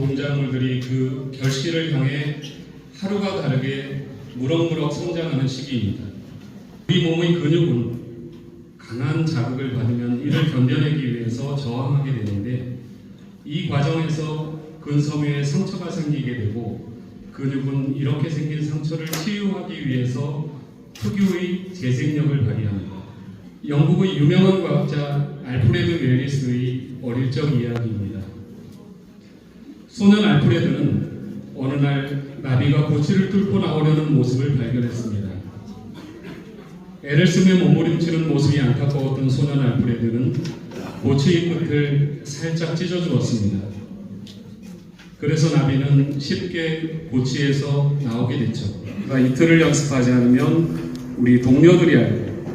동작물들이 그 결실을 향해 하루가 다르게 무럭무럭 성장하는 시기입니다. 우리 몸의 근육은 강한 자극을 받으면 이를 견뎌내기 위해서 저항하게 되는데 이 과정에서 근섬유에 상처가 생기게 되고 근육은 이렇게 생긴 상처를 치유하기 위해서 특유의 재생력을 발휘합니다. 영국의 유명한 과학자 알프레드 멜리스의 어릴 적 이야기입니다. 소년 알프레드는 어느 날 나비가 고치를 뚫고 나오려는 모습을 발견했습니다. 애를 쓰며 몸부림치는 모습이 안타까웠던 소년 알프레드는 고치의 끝을 살짝 찢어주었습니다. 그래서 나비는 쉽게 고치에서 나오게 됐죠. 그러니까 이틀을 연습하지 않으면 우리 동료들이 알고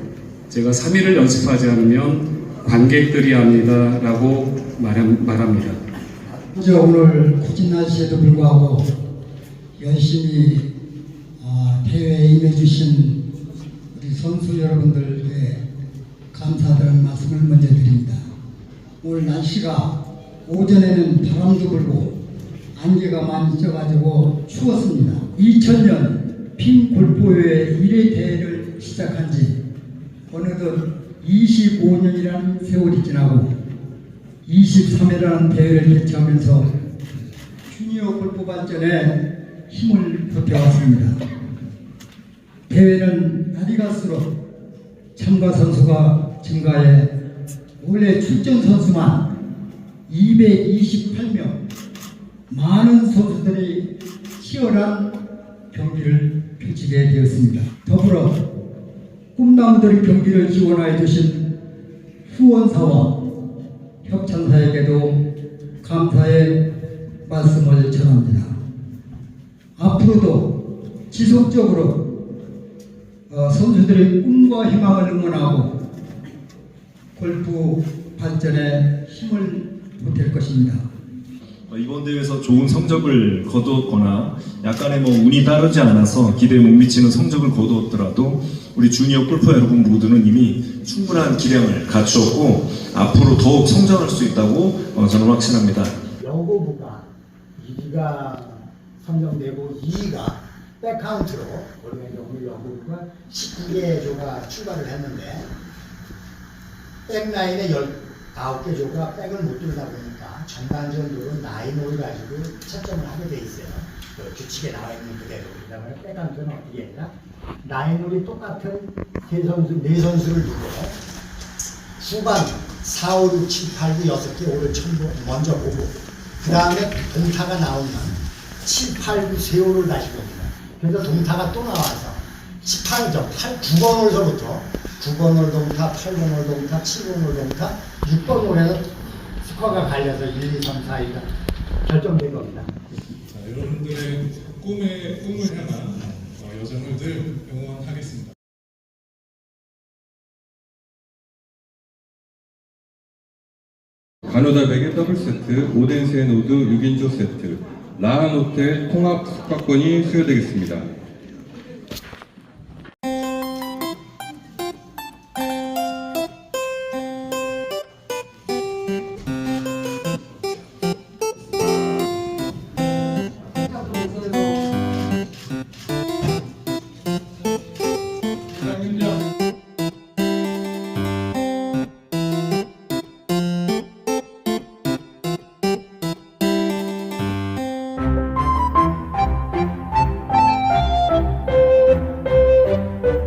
제가 3일을 연습하지 않으면 관객들이 합니다라고 말합니다. 저 오늘 굳은 날씨에도 불구하고 열심히 아, 대회에 임해주신 우리 선수 여러분들께 감사드리는 말씀을 먼저 드립니다. 오늘 날씨가 오전에는 바람도 불고 안개가 많이 쪄가지고 추웠습니다. 2000년 핀 골프의 1회 대회를 시작한 지 어느덧 25년이라는 세월이 지나고 23회라는 대회를 개최하면서 주니어 골프 발전에 힘을 보태왔습니다. 대회는 날이 갈수록 참가 선수가 증가해 올해 출전 선수만 228명 많은 선수들이 치열한 경기를 펼치게 되었습니다. 더불어 꿈나무들 경기를 지원하여 주신 후원사와 협찬사에게도 감사의 말씀을 전합니다. 앞으로도 지속적으로 어, 선수들의 꿈과 희망을 응원하고 골프 발전에 힘을 보탤 것입니다. 어, 이번 대회에서 좋은 성적을 거두었거나 약간의 뭐 운이 따르지 않아서 기대에 못 미치는 성적을 거두었더라도 우리 주니어 골퍼 여러분 모두는 이미 충분한 기량을 갖추었고 앞으로 더욱 성장할 수 있다고 어, 저는 확신합니다. 여고부가 1위가 선정되고 2위가 백카운트로 이제 오늘 여고부가 19개 조가 출발을 했는데 백라인에 19개 조가 백을 못 들다 보니까 전반전으로 나인홀 가지고 채점을 하게 돼 있어요. 그 규칙에 나와 있는 그대로. 그다음에 백카운트는 어떻게 했나? 나인홀이 똑같은 세 선수, 네 선수를 두고 후반 4, 5, 6, 7, 8, 9, 6개 오를 첨부 먼저 보고 그 다음에 동타가 나오면 7, 8, 9, 세호를 다시 봅니다. 그래서 동타가 또 나와서 18점, 8, 9번 홀서부터 9번 홀 동타, 8번 홀 동타, 7번 홀 동타, 6번 홀에서 스코어가 갈려서 1, 2, 3, 4, 2가 결정된 겁니다. 자, 여러분들의 꿈에 꿈을 향한 어, 여정을 늘 응원하겠습니다. 가노다 베개 더블 세트, 오덴세 노드 6인조 세트, 라한 호텔 통합 숙박권이 수여되겠습니다.